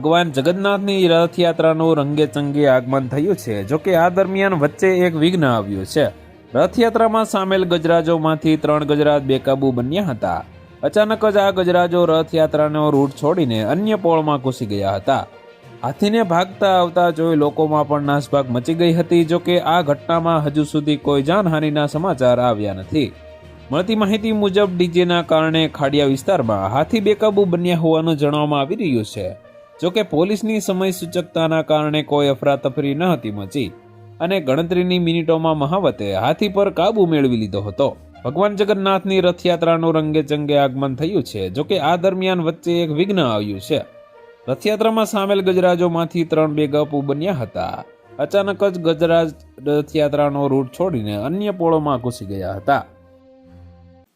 ભગવાન જગન્નાથની રથયાત્રાનું રંગેચંગે આગમન થયું છે. જોકે આ દરમિયાન વચ્ચે એક વિઘ્ન આવ્યું છે. રથયાત્રામાં સામેલ ગજરાજોમાંથી ત્રણ ગજરાજ બેકાબુ બન્યા હતા. અચાનક જ આ ગજરાજો રથયાત્રાનો રૂટ છોડીને અન્ય પોળમાં ઘૂસી ગયા હતા. હાથીને ભાગતા આવતા જોઈ લોકોમાં પણ નાસભાગ મચી ગઈ હતી. જોકે આ ઘટનામાં હજુ સુધી કોઈ જાનહાનિના સમાચાર આવ્યા નથી. મળતી માહિતી મુજબ ડીજેના કારણે ખાડિયા વિસ્તારમાં હાથી બેકાબુ બન્યા હોવાનું જણાવવામાં આવી રહ્યું છે. જો કે પોલીસની સમય સૂચકતાના કારણે કોઈ અફરાતફરી ન હતી મચી અને ગણતરીની મિનિટોમાં મહાવતે હાથી પર કાબુ મેળવી લીધો હતો. ભગવાન જગન્નાથની રથયાત્રાનું રંગે ચંગે આગમન થયું છે, જોકે આ દરમિયાન વચ્ચે એક વિઘ્ન આવ્યું છે. રથયાત્રામાં સામેલ ગજરાજોમાંથી ત્રણ બેગપુ બન્યા હતા. અચાનક જ ગજરાજ રથયાત્રાનો રૂટ છોડીને અન્ય પોળોમાં ઘૂસી ગયા હતા.